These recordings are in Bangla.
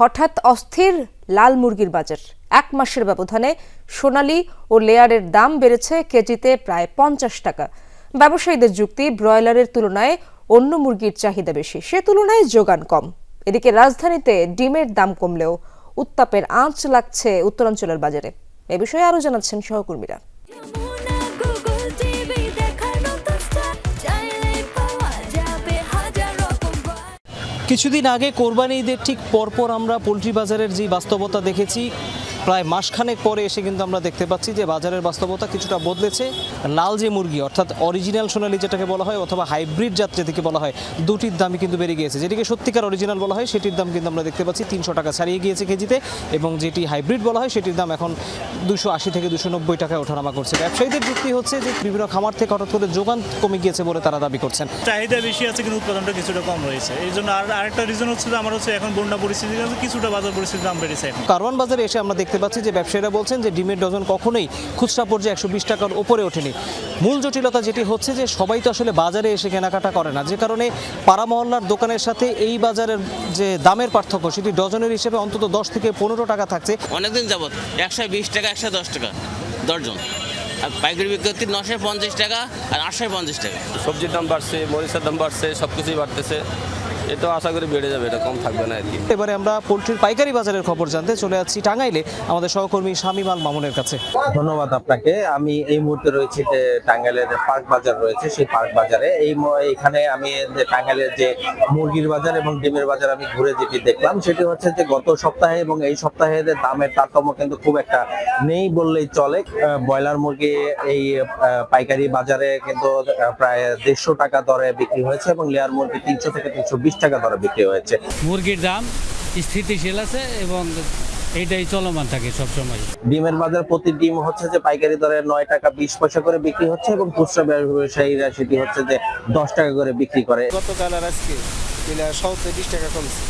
হঠাৎ অস্থির লাল মুরগির বাজার। এক মাসের ব্যবধানে সোনালী ও লেয়ারের দাম বেড়েছে কেজিতে প্রায় পঞ্চাশ টাকা। ব্যবসায়ীদের যুক্তি, ব্রয়লারের তুলনায় অন্য মুরগির চাহিদা বেশি। সে তুলনায় যোগান কম। এদিকে রাজধানীতে ডিমের দাম কমলেও উত্তাপের আঁচ লাগছে উত্তরাঞ্চলের বাজারে। এ বিষয়ে আরও জানাচ্ছেন সহকর্মীরা। কিছুদিন আগে কোরবানি ঈদের ঠিক পরপর আমরা পোলট্রি বাজারের যে বাস্তবতা দেখেছি প্রায় মাসখানেক পরে এসে কিন্তু আমরা দেখতে পাচ্ছি যে বাজারের বাস্তবতা কিছুটা বদলেছে। লাল যে মুরগি অর্থাৎ অরিজিনাল সোনালি যেটাকে বলা হয় অথবা হাইব্রিড জাত যেটিকে বলা হয় দুটির দামই কিন্তু বেড়ে গিয়েছে। যেটিকে সত্যিকার অরিজিনাল বলা হয় সেটির দাম কিন্তু আমরা দেখতে পাচ্ছি তিনশো টাকা ছাড়িয়ে গিয়েছে কেজিতে এবং যেটি হাইব্রিড বলা হয় সেটির দাম এখন দুশো আশি থেকে দুশো নব্বই টাকায় ওঠানামা করছে। ব্যবসায়ীদের যুক্তি হচ্ছে যে বিভিন্ন খামার থেকে হঠাৎ করে যোগান কমে গিয়েছে বলে তারা দাবি করছেন। চাহিদা বেশি আছে কিন্তু উৎপাদনটা কিছুটা কম রয়েছে। এই জন্য আর আরেকটা রিজন হচ্ছে যে আমার হচ্ছে এখন বন্যা পরিস্থিতি কিছুটা বাজার পরিস্থিতি দাম বেড়েছে কারওয়ান বাজারে এসে আমরা দেখতে পাচ্ছি যে ব্যবসায়ীরা বলছেন যে ডিমের ডজন কখনোই খুচরা পর্যায়ে একশো বিশ টাকার উপরে ওঠেনি। মূল জটিলতা যেটি হচ্ছে যে সবাই তো আসলে বাজারে এসে কেনাকাটা করে না। যে কারণে পাড়া মহল্লার দোকানের সাথে এই বাজারের যে দামের পার্থক্য সেটি ডজনের হিসেবে অন্তত দশ থেকে পনেরো টাকা থাকছে। অনেকদিন যাবত একশো বিশ টাকা একশো দশ টাকা দশজন। আর পাইকারি বিক্রি নশো পঞ্চাশ টাকা আর আটশো পঞ্চাশ টাকা। সবজির দাম বাড়ছে মরিচের দাম বাড়ছে সব কিছুই বাড়তেছে। এটাও আশা করি বেড়ে যাবে এটা কম থাকবে না আর কি। এবারে আমরা পোলট্রির পাইকারি বাজারের খবর জানতে চলে যাচ্ছি টাঙ্গাইলে। আমাদের সহকর্মী শামিম আল মামুনের কাছে। ধন্যবাদ আপনাকে। আমি এই মুহূর্তে রয়েছি যে টাঙ্গাইলের যে পার্ক বাজার রয়েছে সেই পার্ক বাজারে। এই এখানে আমি যে টাঙ্গাইলের যে মুরগির বাজার এবং ডিমের বাজার আমি ঘুরে যেটি দেখলাম সেটি হচ্ছে যে গত সপ্তাহে এবং এই সপ্তাহে যে দামের তারতম্য কিন্তু খুব একটা নেই বললেই চলে। আহ, ব্রয়লার মুরগি এই আহ, পাইকারি বাজারে কিন্তু প্রায় দেড়শো টাকা দরে বিক্রি হয়েছে এবং লেয়ার মুরগি তিনশো থেকে তিনশো বিশ টাকা দরে বিক্রি হয়েছে। মুরগির দাম স্থিতিশীল আছে এবং এটাই চলমান থাকে সবসময়। ডিমের বাজার প্রতি ডিম হচ্ছে যে পাইকারি দরে নয় টাকা বিশ পয়সা করে বিক্রি হচ্ছে এবং খুচরা ব্যবসায়ীরা সেটি হচ্ছে যে দশ টাকা করে বিক্রি করে। গতকাল আর আজকে সত্তর বিশ টাকা কমছে।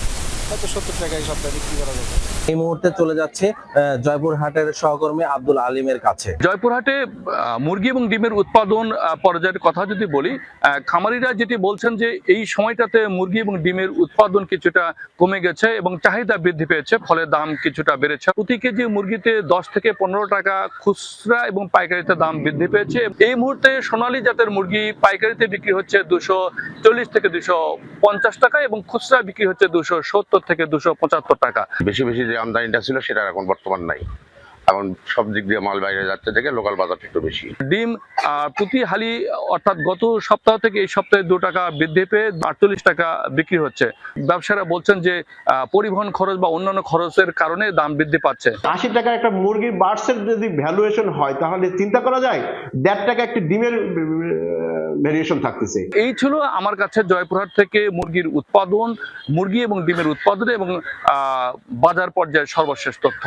হয়তো সত্তর টাকায় সপ্তাহে বিক্রি করা যাবে? এই মুহূর্তে চলে যাচ্ছে আহ, জয়পুর হাটের সহকর্মী আব্দুল আলিমের কাছে। জয়পুরহাটে মুরগি এবং ডিমের উৎপাদন পর্যায়ের কথা যদি বলি খামারিরা যেটি বলছেন যে এই সময়টাতে মুরগি এবং ডিমের উৎপাদন কিছুটা কমে গেছে এবং চাহিদা বৃদ্ধি পেয়েছে ফলে দাম কিছুটা বেড়েছে। প্রতি কেজি মুরগিতে দশ থেকে পনেরো টাকা খুচরা এবং পাইকারিতে দাম বৃদ্ধি পেয়েছে। এই মুহূর্তে সোনালী জাতের মুরগি পাইকারিতে বিক্রি হচ্ছে দুশো চল্লিশ থেকে দুশো পঞ্চাশ টাকা এবং খুচরা বিক্রি হচ্ছে দুশো সত্তর থেকে দুশো টাকা। বেশি বেশি যে আমদানিটা ছিল সেটা এখন বর্তমান নাই। এখন সব দিক দিয়ে মাল বাইরে যাচ্ছে থেকে লোকাল বাজারটা একটু বেশি। ডিম আহ, প্রতি হালি অর্থাৎ গত সপ্তাহ থেকে এই সপ্তাহে দু টাকা বৃদ্ধি পেয়ে আটচল্লিশ টাকা বিক্রি হচ্ছে। ব্যবসায়ীরা বলছেন যে আহ, পরিবহন খরচ বা অন্যান্য খরচের কারণে দাম বৃদ্ধি পাচ্ছে। আশি টাকার একটা মুরগির বার্ডসের যদি ভ্যালুয়েশন হয় তাহলে চিন্তা করা যায় দেড় টাকা একটি ডিমের ভেরিয়েশন থাকতেছে। এই ছিল আমার কাছে জয়পুরহাট থেকে মুরগির উৎপাদন মুরগি এবং ডিমের উৎপাদন এবং আহ, বাজার পর্যায়ের সর্বশেষ তথ্য।